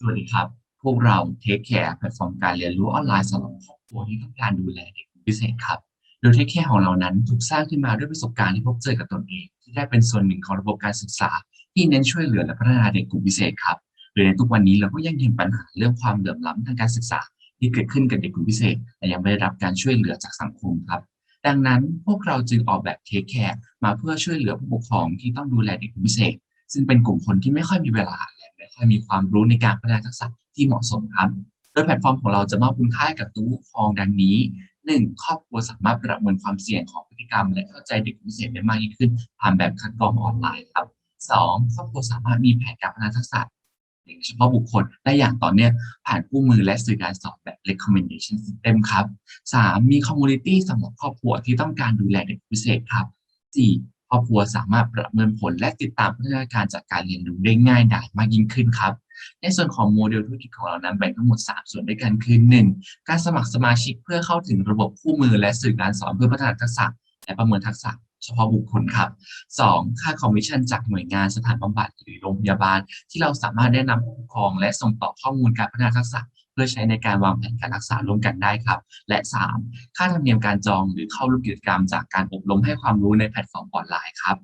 สวัสดีครับ พวกเราเทคแคร์แพลตฟอร์มการเรียนรู้ออนไลน์สำหรับครอบครัวที่ต้องการดูแลเด็กพิเศษครับ โดยเทคแคร์ของเรานั้นถูกสร้างขึ้นมาด้วยประสบการณ์ที่พบเจอกับตนเอง ที่ได้เป็นส่วนหนึ่งของระบบการศึกษา ที่เน้นช่วยเหลือและพัฒนาเด็กกลุ่มพิเศษครับโดยในทุกวันนี้เราก็ยังเห็นปัญหาเรื่องความเหลื่อมล้ำทางการศึกษา ที่เกิดขึ้นกับเด็กกลุ่มพิเศษและยังไม่ได้รับการช่วยเหลือจากสังคมครับดังนั้นพวกเราจึงออกแบบเทคแคร์มาเพื่อช่วยเหลือผู้ปกครองที่ต้องดูแลเด็กกลุ่มพิเศษ ซึ่งเป็นกลุ่มคนที่ไม่ค่อยมีเวลา คอยมีความรู้ในการพัฒนาทักษะที่เหมาะสมครับโดยแพลตฟอร์มของเราจะมอบคุณค่าให้กับตัวผู้ปกครองดังนี้ 1. ครอบครัวสามารถประเมินความเสี่ยงของพฤติกรรม และเข้าใจเด็กพิเศษได้มากยิ่งขึ้น ผ่านแบบคัดกรองออนไลน์ครับ 2. ครอบครัวสามารถมีแผนการพัฒนาทักษะเด็กเฉพาะบุคคลได้อย่างต่อเนื่องผ่านคู่มือและสื่อการสอนแบบ recommendation system ครับ 3. มี community สำหรับครอบครัวที่ต้องการดูแลเด็กพิเศษครับ 4. ครอบครัวสามารถประเมินผลและติดตามพัฒนาการจากการเรียนรู้ได้ง่ายดายมากยิ่งขึ้นครับ ในส่วนของโมเดลธุรกิจของเรานั้นแบ่งทั้งหมด 3 ส่วนด้วยกันคือ 1. การสมัครสมาชิกเพื่อเข้าถึงระบบคู่มือและสื่อการสอนเพื่อพัฒนาทักษะ และประเมินทักษะเฉพาะบุคคลครับ 2. ค่าคอมมิชชั่นจากหน่วยงานสถานบำบัดหรือโรงพยาบาล ที่เราสามารถแนะนำผู้ปกครอง และส่งต่อข้อมูลการพัฒนาทักษะ พื่อใช้ในการวางแผนการรักษาร่วมกันได้ครับ และ 3. ค่าธรรมเนียมการจองหรือเข้าร่วมกิจกรรมจากการอบรมให้ความรู้ในแพลตฟอร์มออนไลน์ครับ